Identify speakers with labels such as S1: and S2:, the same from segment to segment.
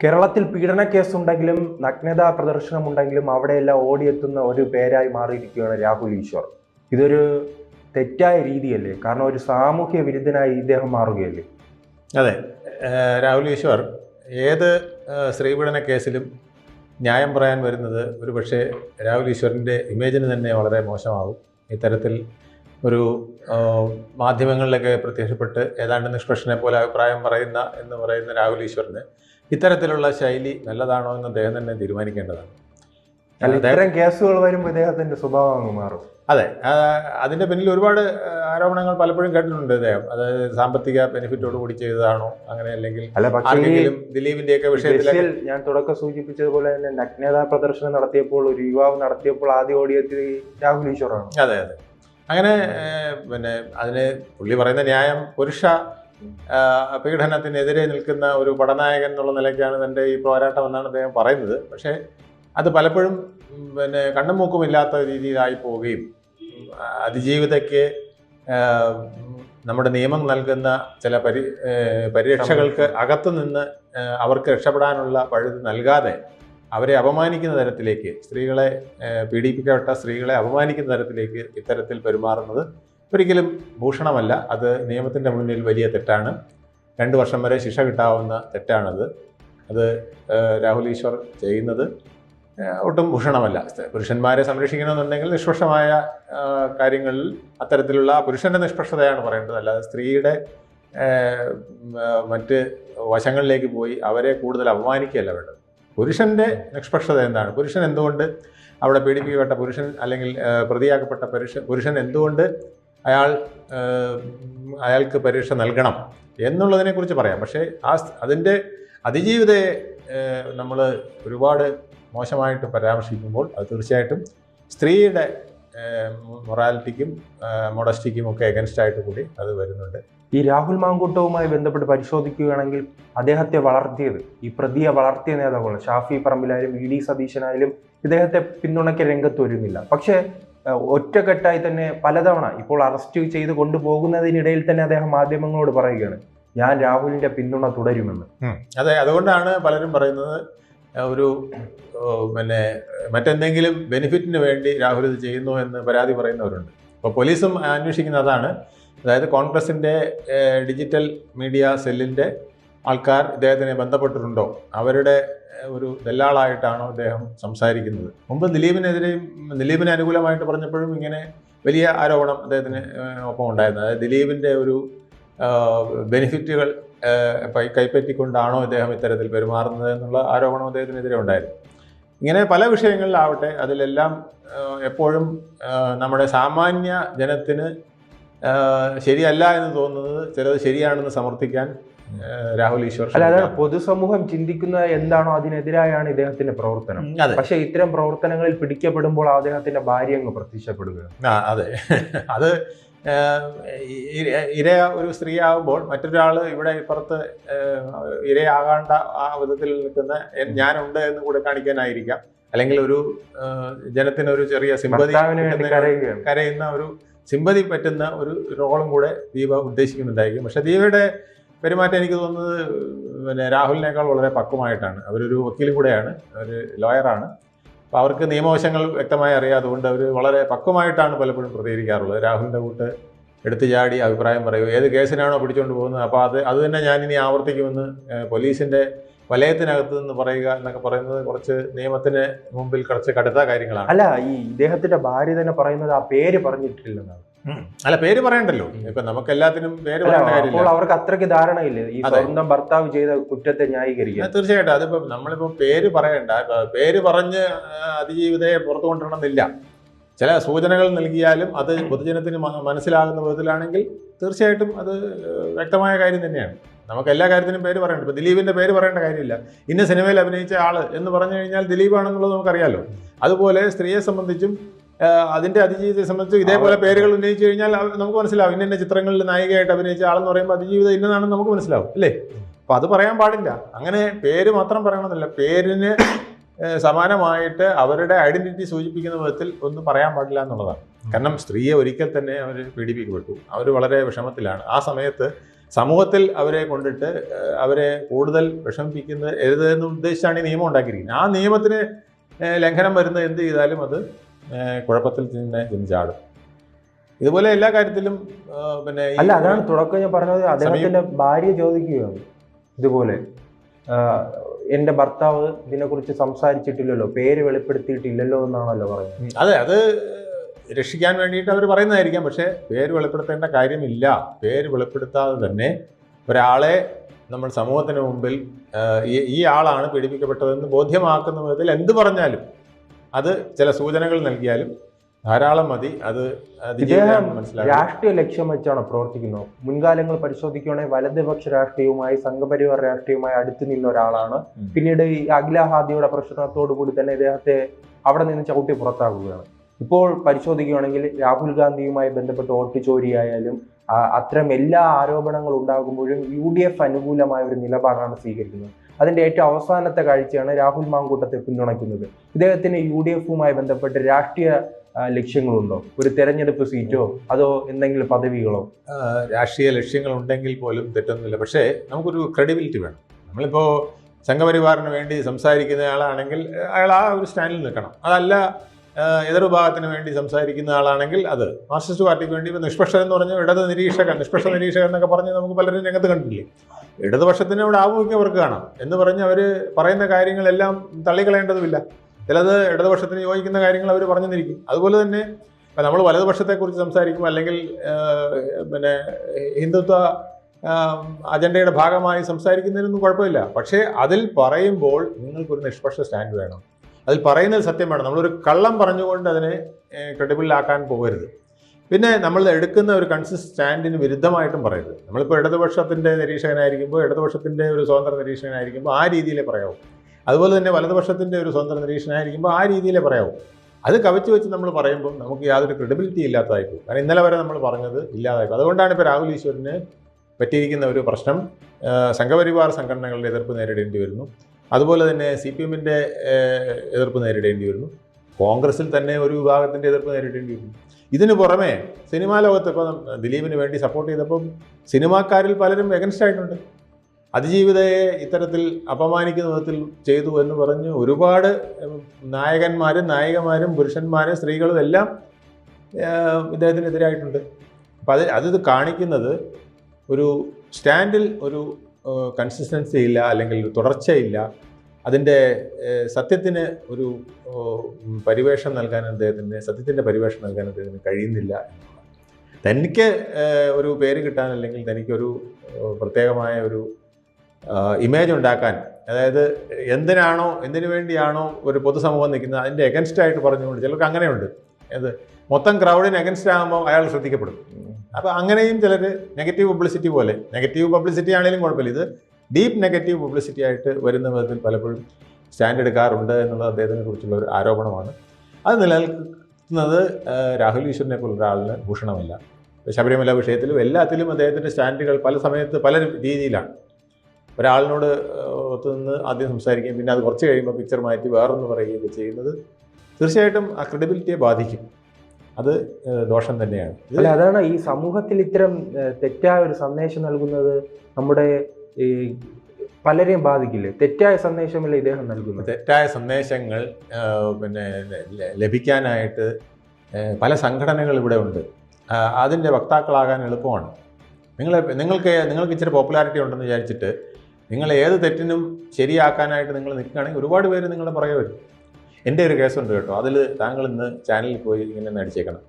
S1: കേരളത്തിൽ പീഡന കേസുണ്ടെങ്കിലും നഗ്നതാ പ്രദർശനം ഉണ്ടെങ്കിലും അവിടെയെല്ലാം ഓടിയെത്തുന്ന ഒരു പേരായി മാറിയിരിക്കുകയാണ് രാഹുൽ ഈശ്വർ. ഇതൊരു തെറ്റായ രീതിയല്ലേ? കാരണം ഒരു സാമൂഹ്യ വിരുദ്ധനായി ഇദ്ദേഹം മാറുകയല്ലേ?
S2: അതെ. രാഹുൽ ഈശ്വർ ഏത് സ്ത്രീപീഡന കേസിലും ന്യായം പറയാൻ വരുന്നത് ഒരു പക്ഷേ രാഹുൽ ഈശ്വറിന്റെ ഇമേജിന് തന്നെ വളരെ മോശമാകും ഇത്തരത്തിൽ ഒരു മാധ്യമങ്ങളിലൊക്കെ പ്രത്യക്ഷപ്പെട്ട് ഏതാണ്ട് നിഷ്പക്ഷനെ പോലെ അഭിപ്രായം പറയുന്ന എന്ന് പറയുന്ന രാഹുൽ ഈശ്വറിന് ഇത്തരത്തിലുള്ള ശൈലി നല്ലതാണോ എന്ന് അദ്ദേഹം തന്നെ തീരുമാനിക്കേണ്ടതാണ്.
S1: ഇത്തരം കേസുകൾ വരുമ്പോൾ ഇദ്ദേഹത്തിന്റെ സ്വഭാവം അങ്ങ് മാറും.
S2: അതെ അതിന്റെ പിന്നിൽ ഒരുപാട് ആരോപണങ്ങൾ പലപ്പോഴും കേട്ടിട്ടുണ്ട് അദ്ദേഹം. അതായത് സാമ്പത്തിക ബെനിഫിറ്റോട് കൂടി ചെയ്തതാണോ അങ്ങനെ അല്ലെങ്കിൽ
S1: അല്ല പക്ഷേ വിഷയത്തിൽ
S2: ആർക്കെങ്കിലും ദിലീപിന്റെയൊക്കെ വിഷയത്തിലൊക്കെ
S1: ഞാൻ തുടക്കം സൂചിപ്പിച്ചതുപോലെ തന്നെ നഗ്നതാ പ്രദർശനം നടത്തിയപ്പോൾ ഒരു യുവാവ് നടത്തിയപ്പോൾ ആദ്യം ഓടിയെത്തിയത് രാഹുൽ ഈശ്വറാണ്.
S2: അതെ അതെ. അങ്ങനെ പിന്നെ അതിന് പുള്ളി പറയുന്ന ന്യായം പുരുഷ പീഡനത്തിനെതിരെ നിൽക്കുന്ന ഒരു പടനായകൻ എന്നുള്ള നിലയ്ക്കാണ് തന്റെ ഈ പോരാട്ടം എന്നാണ് അദ്ദേഹം പറയുന്നത്. പക്ഷേ അത് പലപ്പോഴും പിന്നെ കണ്ണും മൂക്കുമില്ലാത്ത രീതിയിലായി പോവുകയും അതിജീവിതയ്ക്ക് നമ്മുടെ നിയമം നൽകുന്ന ചില പരി പരിരക്ഷകൾക്ക് അകത്തു നിന്ന് അവർക്ക് രക്ഷപ്പെടാനുള്ള പഴുത് നൽകാതെ അവരെ അപമാനിക്കുന്ന തരത്തിലേക്ക് സ്ത്രീകളെ പീഡിപ്പിക്കപ്പെട്ട സ്ത്രീകളെ അപമാനിക്കുന്ന തരത്തിലേക്ക് ഇത്തരത്തിൽ പെരുമാറുന്നത് ഒരിക്കലും ഭൂഷണമല്ല. അത് നിയമത്തിന്റെ മുന്നിൽ വലിയ തെറ്റാണ്. രണ്ട് വർഷം വരെ ശിക്ഷ കിട്ടാവുന്ന തെറ്റാണത്. അത് രാഹുൽ ഈശ്വർ ചെയ്യുന്നത് ഒട്ടും ഭൂഷണമല്ല. പുരുഷന്മാരെ സംരക്ഷിക്കണമെന്നുണ്ടെങ്കിൽ നിഷ്പക്ഷമായ കാര്യങ്ങളിൽ അത്തരത്തിലുള്ള പുരുഷന്റെ നിഷ്പക്ഷതയാണ് പറയേണ്ടത്. അല്ലാതെ സ്ത്രീയുടെ മറ്റ് വശങ്ങളിലേക്ക് പോയി അവരെ കൂടുതൽ അപമാനിക്കുകയല്ല വേണ്ടത്. പുരുഷന്റെ നിഷ്പക്ഷത എന്താണ്? പുരുഷൻ എന്തുകൊണ്ട് അവിടെ പീഡിപ്പിക്കപ്പെട്ട പുരുഷൻ അല്ലെങ്കിൽ പ്രതിയാക്കപ്പെട്ട പുരുഷൻ പുരുഷൻ എന്തുകൊണ്ട് അയാൾ അയാൾക്ക് പരീക്ഷ നൽകണം എന്നുള്ളതിനെക്കുറിച്ച് പറയാം. പക്ഷേ ആ അതിന്റെ അതിജീവിതയെ നമ്മൾ ഒരുപാട് മോശമായിട്ട് പരാമർശിക്കുമ്പോൾ അത് തീർച്ചയായിട്ടും സ്ത്രീയുടെ മൊറാലിറ്റിക്കും മൊഡസ്റ്റിക്കും ഒക്കെ എഗൻസ്റ്റ് ആയിട്ട് കൂടി അത് വരുന്നുണ്ട്.
S1: ഈ രാഹുൽ മാങ്കൂട്ടവുമായി ബന്ധപ്പെട്ട് പരിശോധിക്കുകയാണെങ്കിൽ അദ്ദേഹത്തെ വളർത്തിയത് ഈ പ്രതിയെ വളർത്തിയ നേതാക്കളാണ് ഷാഫി പറമ്പിലായാലും ഇ ഡി സതീശനായാലും ഇദ്ദേഹത്തെ പിന്തുണയ്ക്കാൻ രംഗത്ത് വരുന്നില്ല. പക്ഷേ ഒറ്റക്കെട്ടായി തന്നെ പലതവണ ഇപ്പോൾ അറസ്റ്റ് ചെയ്ത് കൊണ്ടുപോകുന്നതിനിടയിൽ തന്നെ അദ്ദേഹം മാധ്യമങ്ങളോട് പറയുകയാണ് ഞാൻ രാഹുലിന്റെ പിന്തുണ തുടരുമെന്ന്.
S2: അതെ അതുകൊണ്ടാണ് പലരും പറയുന്നത് ഒരു പിന്നെ മറ്റെന്തെങ്കിലും ബെനിഫിറ്റിന് വേണ്ടി രാഹുൽ ഇത് ചെയ്യുന്നു എന്ന് പരാതി പറയുന്നവരുണ്ട്. അപ്പോൾ പോലീസും അന്വേഷിക്കുന്ന അതാണ്. അതായത് കോൺഗ്രസിന്റെ ഡിജിറ്റൽ മീഡിയ സെല്ലിന്റെ ആൾക്കാർ ഇദ്ദേഹത്തിനെ ബന്ധപ്പെട്ടിട്ടുണ്ടോ? അവരുടെ ഒരു ദല്ലാളായിട്ടാണോ അദ്ദേഹം സംസാരിക്കുന്നത്? മുമ്പ് ദിലീപിനെതിരെയും ദിലീപിന് അനുകൂലമായിട്ട് പറഞ്ഞപ്പോഴും ഇങ്ങനെ വലിയ ആരോപണം അദ്ദേഹത്തിന് ഒപ്പം ഉണ്ടായിരുന്നു അതായത് ദിലീപിന്റെ ഒരു ബെനിഫിറ്റുകൾ കൈപ്പറ്റിക്കൊണ്ടാണോ ഇദ്ദേഹം ഇത്തരത്തിൽ പെരുമാറുന്നത് എന്നുള്ള ആരോപണം അദ്ദേഹത്തിനെതിരെ ഉണ്ടായിരുന്നു. ഇങ്ങനെ പല വിഷയങ്ങളിലാവട്ടെ അതിലെല്ലാം എപ്പോഴും നമ്മുടെ സാമാന്യ ജനത്തിന് ശരിയല്ല എന്ന് തോന്നുന്നത് ചിലത് ശരിയാണെന്ന് സമർത്ഥിക്കാൻ രാഹുൽ ഈശ്വർ അല്ലാതെ
S1: പൊതുസമൂഹം ചിന്തിക്കുന്ന എന്താണോ അതിനെതിരായാണ് ഇദ്ദേഹത്തിന്റെ പ്രവർത്തനം. പക്ഷെ ഇത്തരം പ്രവർത്തനങ്ങളിൽ പിടിക്കപ്പെടുമ്പോൾ അദ്ദേഹത്തിന്റെ ഭാര്യ അങ്ങ്
S2: പ്രത്യക്ഷപ്പെടുക. അതെ. അത് ഇര ഒരു സ്ത്രീയാകുമ്പോൾ മറ്റൊരാൾ ഇവിടെ ഇപ്പുറത്ത് ഇരയാകേണ്ട ആ വിധത്തിൽ നിൽക്കുന്ന ഞാനുണ്ട് എന്ന് കൂടെ കാണിക്കാനായിരിക്കാം. അല്ലെങ്കിൽ ഒരു ജനത്തിന് ഒരു ചെറിയ സിമ്പതി കരയുന്ന ഒരു സിമ്പതി പറ്റുന്ന ഒരു റോളും കൂടെ ദീപ ഉദ്ദേശിക്കുന്നുണ്ടായിരിക്കും. പക്ഷെ ദീപയുടെ പെരുമാറ്റം എനിക്ക് തോന്നുന്നത് പിന്നെ രാഹുലിനേക്കാൾ വളരെ പക്വമായിട്ടാണ്. അവരൊരു വക്കീലും കൂടെയാണ്. അവർ ലോയറാണ്. അപ്പോൾ അവർക്ക് നിയമവശങ്ങൾ വ്യക്തമായി അറിയാം അതുകൊണ്ട് അവർ വളരെ പക്വമായിട്ടാണ് പലപ്പോഴും പ്രതികരിക്കാറുള്ളത്. രാഹുലിന്റെ കൂട്ട് എടുത്തു ചാടി അഭിപ്രായം പറയൂ ഏത് കേസിനാണോ പിടിച്ചുകൊണ്ട് പോകുന്നത് അപ്പോൾ അത് അത് തന്നെ ഞാനിനി ആവർത്തിക്കുമെന്ന് പോലീസിന്റെ വലയത്തിനകത്ത് നിന്ന് പറയുക എന്നൊക്കെ പറയുന്നത് കുറച്ച് നിയമത്തിന് മുമ്പിൽ കുറച്ച് കടുത്ത കാര്യങ്ങളാണ്.
S1: അല്ല ഈ ഇദ്ദേഹത്തിന്റെ ഭാര്യ തന്നെ പറയുന്നത് ആ പേര് പറഞ്ഞിട്ടില്ലെന്നാണ്.
S2: അല്ല പേര് പറയണ്ടല്ലോ. ഇപ്പൊ നമുക്ക് എല്ലാത്തിനും പേര് പറയേണ്ട കാര്യമില്ല.
S1: അവർക്ക് അത്രയ്ക്ക് ധാരണയില്ല? ഈ സ്വന്തം ഭർത്താവ് ചെയ്ത കുറ്റത്തെ
S2: ന്യായീകരിക്കുക തീർച്ചയായിട്ടും. അതിപ്പോ നമ്മളിപ്പോ പേര് പറയണ്ട. പേര് പറഞ്ഞ് അതിജീവിതയെ പുറത്തു കൊണ്ടുവരണമെന്നില്ല. ചില സൂചനകൾ നൽകിയാലും അത് പൊതുജനത്തിന് മനസ്സിലാകുന്ന വിധത്തിലാണെങ്കിൽ തീർച്ചയായിട്ടും അത് വ്യക്തമായ കാര്യം തന്നെയാണ്. നമുക്ക് എല്ലാ കാര്യത്തിനും പേര് പറയണ്ട. ഇപ്പൊ ദിലീപിന്റെ പേര് പറയേണ്ട കാര്യമില്ല. ഇന്ന സിനിമയിൽ അഭിനയിച്ച ആൾ എന്ന് പറഞ്ഞു കഴിഞ്ഞാൽ ദിലീപാണെന്നുള്ളത് നമുക്കറിയാലോ. അതുപോലെ സ്ത്രീയെ സംബന്ധിച്ചും അതിന്റെ അതിജീവിതത്തെ സംബന്ധിച്ച് ഇതേപോലെ പേരുകൾ ഉന്നയിച്ചു കഴിഞ്ഞാൽ നമുക്ക് മനസ്സിലാവും. ഇന്ന ഇന്ന ചിത്രങ്ങളിൽ നായികയായിട്ട് അഭിനയിച്ച ആളെന്ന് പറയുമ്പോൾ അതിജീവിതം ഇന്നതാണെന്ന് നമുക്ക് മനസ്സിലാവും അല്ലേ? അപ്പൊ അത് പറയാൻ പാടില്ല. അങ്ങനെ പേര് മാത്രം പറയണമെന്നില്ല. പേരിന് സമാനമായിട്ട് അവരുടെ ഐഡന്റിറ്റി സൂചിപ്പിക്കുന്ന വിധത്തിൽ ഒന്നും പറയാൻ പാടില്ല എന്നുള്ളതാണ്. കാരണം സ്ത്രീയെ ഒരിക്കൽ തന്നെ അവർ പീഡിപ്പിക്കപ്പെട്ടു. അവർ വളരെ വിഷമത്തിലാണ്. ആ സമയത്ത് സമൂഹത്തിൽ അവരെ കൊണ്ടിട്ട് അവരെ കൂടുതൽ വിഷമിപ്പിക്കുന്ന എഴുതെന്ന് ഉദ്ദേശിച്ചാണ് ഈ നിയമം ഉണ്ടാക്കിയിരിക്കുന്നത്. ആ നിയമത്തിന് ലംഘനം വരുന്ന എന്ത് ചെയ്താലും അത് കുഴപ്പത്തിൽ തന്നെ ചാടും ഇതുപോലെ എല്ലാ കാര്യത്തിലും പിന്നെ
S1: അല്ല അതാണ് തുടക്കം ഞാൻ പറഞ്ഞത്. അദ്ദേഹത്തിന്റെ ഭാര്യ ചോദിക്കുകയാണ് ഇതുപോലെ. എന്റെ എന്റെ ഭർത്താവ് ഇതിനെക്കുറിച്ച് സംസാരിച്ചിട്ടില്ലല്ലോ പേര് വെളിപ്പെടുത്തിയിട്ടില്ലല്ലോ എന്നാണല്ലോ പറയുന്നത്.
S2: അതെ അത് രക്ഷിക്കാൻ വേണ്ടിയിട്ട് അവർ പറയുന്നതായിരിക്കാം പക്ഷേ പേര് വെളിപ്പെടുത്തേണ്ട കാര്യമില്ല. പേര് വെളിപ്പെടുത്താതെ തന്നെ ഒരാളെ നമ്മൾ സമൂഹത്തിന് മുമ്പിൽ ഈ ആളാണ് പീഡിപ്പിക്കപ്പെട്ടതെന്ന് ബോധ്യമാക്കുന്ന വിധത്തിൽ എന്ത് പറഞ്ഞാലും അത് ചില സൂചനകൾ നൽകിയാലും ധാരാളം മതി. അത്
S1: രാഷ്ട്രീയ ലക്ഷ്യം വെച്ചാണ് പ്രവർത്തിക്കുന്നത്. മുൻകാലങ്ങൾ പരിശോധിക്കുകയാണെങ്കിൽ വലതുപക്ഷ രാഷ്ട്രീയവുമായി സംഘപരിവാർ രാഷ്ട്രീയവുമായി അടുത്തു നിന്ന ഒരാളാണ്. പിന്നീട് ഈ അഖിലഹാദിയുടെ പ്രശ്നത്തോടു കൂടി തന്നെ ഇദ്ദേഹത്തെ അവിടെ നിന്ന് ചവിട്ടി പുറത്താക്കുകയാണ്. ഇപ്പോൾ പരിശോധിക്കുകയാണെങ്കിൽ രാഹുൽ ഗാന്ധിയുമായി ബന്ധപ്പെട്ട് വോട്ട് ചോരിയായാലും അത്തരം എല്ലാ ആരോപണങ്ങൾ ഉണ്ടാകുമ്പോഴും യു ഡി എഫ് അനുകൂലമായ ഒരു നിലപാടാണ് സ്വീകരിക്കുന്നത്. അതിന്റെ ഏറ്റവും അവസാനത്തെ കാഴ്ചയാണ് രാഹുൽ മാങ്കൂട്ടത്തെ പിന്തുണയ്ക്കുന്നത്. ഇദ്ദേഹത്തിന് യു ഡി എഫുമായി ബന്ധപ്പെട്ട് രാഷ്ട്രീയ ലക്ഷ്യങ്ങളുണ്ടോ? ഒരു തെരഞ്ഞെടുപ്പ് സീറ്റോ അതോ എന്തെങ്കിലും പദവികളോ?
S2: രാഷ്ട്രീയ ലക്ഷ്യങ്ങൾ ഉണ്ടെങ്കിൽ പോലും തെറ്റൊന്നുമില്ല. പക്ഷേ നമുക്കൊരു ക്രെഡിബിലിറ്റി വേണം. നമ്മളിപ്പോൾ സംഘപരിവാറിന് വേണ്ടി സംസാരിക്കുന്ന ആളാണെങ്കിൽ അയാൾ ആ ഒരു സ്റ്റാൻഡിൽ നിൽക്കണം. അതല്ല എതിർവിഭാഗത്തിന് വേണ്ടി സംസാരിക്കുന്ന ആളാണെങ്കിൽ അത് മാർക്സിസ്റ്റ് പാർട്ടിക്ക് വേണ്ടി ഇപ്പോൾ എന്ന് പറഞ്ഞാൽ ഇടത് നിരീക്ഷകൻ നിഷ്പക്ഷ നിരീക്ഷകൻ എന്നൊക്കെ പറഞ്ഞ് നമുക്ക് പലരും രംഗത്ത് കണ്ടില്ലേ ഇടതുപക്ഷത്തിന് ഇവിടെ ആഭിമുഖ്യം അവർക്ക് കാണാം എന്ന് പറഞ്ഞ് അവർ പറയുന്ന കാര്യങ്ങളെല്ലാം തള്ളിക്കളയേണ്ടതുമില്ല. ചിലത് ഇടതുപക്ഷത്തിന് യോജിക്കുന്ന കാര്യങ്ങൾ അവർ പറഞ്ഞെന്നിരിക്കും. അതുപോലെ തന്നെ നമ്മൾ വലതുപക്ഷത്തെക്കുറിച്ച് സംസാരിക്കുമ്പോൾ അല്ലെങ്കിൽ പിന്നെ ഹിന്ദുത്വ അജണ്ടയുടെ ഭാഗമായി സംസാരിക്കുന്നതിനൊന്നും കുഴപ്പമില്ല. പക്ഷേ അതിൽ പറയുമ്പോൾ നിങ്ങൾക്കൊരു നിഷ്പക്ഷ സ്റ്റാൻഡ് വേണം. അതിൽ പറയുന്നത് സത്യം വേണം. നമ്മളൊരു കള്ളം പറഞ്ഞുകൊണ്ട് അതിനെ ക്രെഡിബിളാക്കാൻ പോകരുത്. പിന്നെ നമ്മൾ എടുക്കുന്ന ഒരു കൺസിസ്റ്റ് സ്റ്റാൻഡിന് വിരുദ്ധമായിട്ടും പറയരുത്. നമ്മളിപ്പോൾ ഇടതുപക്ഷത്തിന്റെ നിരീക്ഷകനായിരിക്കുമ്പോൾ ഇടതുപക്ഷത്തിന്റെ ഒരു സ്വതന്ത്ര നിരീക്ഷകനായിരിക്കുമ്പോൾ ആ രീതിയിലേ പറയാവും. അതുപോലെ തന്നെ വലതുപക്ഷത്തിന്റെ ഒരു സ്വതന്ത്ര നിരീക്ഷകനായിരിക്കുമ്പോൾ ആ രീതിയിലേ പറയാവും. അത് കവച്ച് വെച്ച് നമ്മൾ പറയുമ്പോൾ നമുക്ക് യാതൊരു ക്രെഡിബിലിറ്റി ഇല്ലാത്തതായി പോകും കാരണം ഇന്നലെ വരെ നമ്മൾ പറഞ്ഞത് ഇല്ലാതായി അതുകൊണ്ടാണ് ഇപ്പോൾ രാഹുൽ ഈശ്വറിന് പറ്റിയിരിക്കുന്ന ഒരു പ്രശ്നം സംഘപരിവാർ സംഘടനകളുടെ എതിർപ്പ് നേരിടേണ്ടി വരുന്നു. അതുപോലെ തന്നെ സി പി എമ്മിന്റെ എതിർപ്പ് നേരിടേണ്ടി വരുന്നു. കോൺഗ്രസിൽ തന്നെ ഒരു വിഭാഗത്തിന്റെ എതിർപ്പ് നേരിടേണ്ടി വരും ഇതിനു പുറമെ സിനിമാ ലോകത്ത് ഇപ്പം ദിലീപിന് വേണ്ടി സപ്പോർട്ട് ചെയ്തപ്പം സിനിമാക്കാരിൽ പലരും എഗൻസ്റ്റ് ആയിട്ടുണ്ട്. അതിജീവിതയെ ഇത്തരത്തിൽ അപമാനിക്കുന്ന വിധത്തിൽ ചെയ്തു എന്ന് പറഞ്ഞ് ഒരുപാട് നായകന്മാരും നായികമാരും പുരുഷന്മാരും സ്ത്രീകളും എല്ലാം ഇദ്ദേഹത്തിനെതിരായിട്ടുണ്ട്. അപ്പം അത് അത് കാണിക്കുന്നത് ഒരു സ്റ്റാൻഡിൽ ഒരു കൺസിസ്റ്റൻസി ഇല്ല അല്ലെങ്കിൽ തുടർച്ചയില്ല. അതിന്റെ സത്യത്തിന് ഒരു പരിവേഷം നൽകാൻ അദ്ദേഹത്തിന് സത്യത്തിന്റെ പരിവേഷം നൽകാൻ അദ്ദേഹത്തിന് കഴിയുന്നില്ല തനിക്ക് ഒരു പേര് കിട്ടാൻ അല്ലെങ്കിൽ തനിക്കൊരു പ്രത്യേകമായ ഒരു ഇമേജ് ഉണ്ടാക്കാൻ അതായത് എന്തിനാണോ എന്തിനു വേണ്ടിയാണോ ഒരു പൊതുസമൂഹം നിൽക്കുന്നത് അതിന്റെ എഗൻസ്റ്റ് ആയിട്ട് പറഞ്ഞുകൊണ്ട് ചിലർക്ക് അങ്ങനെയുണ്ട്. അത് മൊത്തം ക്രൗഡിന് എഗൻസ്റ്റ് ആകുമ്പോൾ അയാൾ ശ്രദ്ധിക്കപ്പെടും. അപ്പോൾ അങ്ങനെയും ചിലർ നെഗറ്റീവ് പബ്ലിസിറ്റി പോലെ നെഗറ്റീവ് പബ്ലിസിറ്റി ആണെങ്കിലും കുഴപ്പമില്ല. ഇത് ഡീപ്പ് നെഗറ്റീവ് പബ്ലിസിറ്റി ആയിട്ട് വരുന്ന വിധത്തിൽ പലപ്പോഴും സ്റ്റാൻഡ് എടുക്കാറുണ്ട് എന്നുള്ളത് അദ്ദേഹത്തിനെ കുറിച്ചുള്ള ഒരു ആരോപണമാണ്. അത് നിലനിൽക്കുന്നത് രാഹുൽ ഈശ്വറിനെ പോലുള്ള ഒരാളിന് ഭൂഷണമല്ല. ശബരിമല വിഷയത്തിലും എല്ലാത്തിലും അദ്ദേഹത്തിന്റെ സ്റ്റാൻഡുകൾ പല സമയത്ത് പല രീതിയിലാണ്. ഒരാളിനോട് ഒത്തുനിന്ന് ആദ്യം സംസാരിക്കുകയും പിന്നെ അത് കുറച്ച് കഴിയുമ്പോൾ പിക്ചർ മാറ്റി വേറൊന്ന് പറയുകയൊക്കെ ചെയ്യുന്നത് തീർച്ചയായിട്ടും ആ ക്രെഡിബിലിറ്റിയെ ബാധിക്കും. അത് ദോഷം തന്നെയാണ്.
S1: അതാണ് ഈ സമൂഹത്തിൽ ഇത്തരം തെറ്റായ ഒരു സന്ദേശം നൽകുന്നത് നമ്മുടെ ഈ പലരെയും ബാധിക്കില്ലേ? തെറ്റായ സന്ദേശമല്ലേ ഇദ്ദേഹം നൽകുന്നത്?
S2: തെറ്റായ സന്ദേശങ്ങൾ പിന്നെ ലഭിക്കാനായിട്ട് പല സംഘടനകൾ ഇവിടെ ഉണ്ട്. അതിന്റെ വക്താക്കളാകാൻ എളുപ്പമാണ്. നിങ്ങൾ നിങ്ങൾക്ക് നിങ്ങൾക്ക് ഇച്ചിരി പോപ്പുലാരിറ്റി ഉണ്ടെന്ന് വിചാരിച്ചിട്ട് നിങ്ങൾ ഏത് തെറ്റിനും ശരിയാക്കാനായിട്ട് നിങ്ങൾ നിൽക്കുകയാണെങ്കിൽ ഒരുപാട് പേര് നിങ്ങളുടെ പുറകെ വരും. എന്റെ ഒരു കേസുണ്ട് കേട്ടോ. അതിൽ താങ്കൾ ഇന്ന് ചാനലിൽ പോയി ഇങ്ങനെ നടിച്ചേക്കണം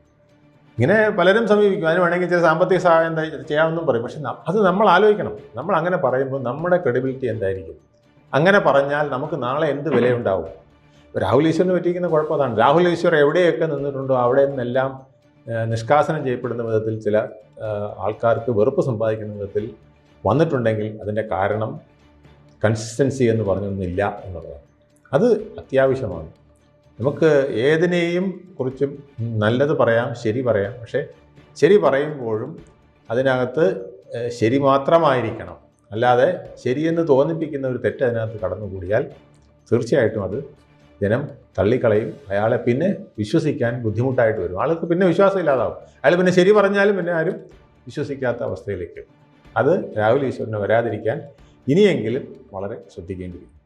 S2: ഇങ്ങനെ പലരും സമീപിക്കും. അതിന് വേണമെങ്കിൽ ചില സാമ്പത്തിക സഹായം ചെയ്യാമെന്നും പറയും. പക്ഷെ അത് നമ്മൾ ആലോചിക്കണം. നമ്മൾ അങ്ങനെ പറയുമ്പോൾ നമ്മുടെ ക്രെഡിബിലിറ്റി എന്തായിരിക്കും? അങ്ങനെ പറഞ്ഞാൽ നമുക്ക് നാളെ എന്ത് വിലയുണ്ടാവും? രാഹുൽ ഈശ്വറിന് പറ്റിയിരിക്കുന്ന കുഴപ്പം അതാണ്. രാഹുൽ ഈശ്വർ എവിടെയൊക്കെ നിന്നിട്ടുണ്ടോ അവിടെ നിന്നെല്ലാം നിഷ്കാസനം ചെയ്യപ്പെടുന്ന വിധത്തിൽ ചില ആൾക്കാർക്ക് വെറുപ്പ് സമ്പാദിക്കുന്ന വിധത്തിൽ വന്നിട്ടുണ്ടെങ്കിൽ അതിന്റെ കാരണം കൺസിസ്റ്റൻസി എന്ന് പറഞ്ഞൊന്നുമില്ല എന്നുള്ളതാണ്. അത് അത്യാവശ്യമാണ്. നമുക്ക് ഏതിനെയും കുറിച്ചും നല്ലത് പറയാം ശരി പറയാം. പക്ഷേ ശരി പറയുമ്പോഴും അതിനകത്ത് ശരി മാത്രമായിരിക്കണം. അല്ലാതെ ശരിയെന്ന് തോന്നിപ്പിക്കുന്ന ഒരു തെറ്റ് അതിനകത്ത് കടന്നുകൂടിയാൽ തീർച്ചയായിട്ടും അത് ജനം തള്ളിക്കളയും. അയാളെ പിന്നെ വിശ്വസിക്കാൻ ബുദ്ധിമുട്ടായിട്ട് വരും. ആൾക്ക് പിന്നെ വിശ്വാസം ഇല്ലാതാവും. അയാൾ പിന്നെ ശരി പറഞ്ഞാലും പിന്നെ ആരും വിശ്വസിക്കാത്ത അവസ്ഥയിലേക്ക് അത് രാഹുൽ ഈശ്വരനെ വരാതിരിക്കാൻ ഇനിയെങ്കിലും വളരെ ശ്രദ്ധിക്കേണ്ടി വരും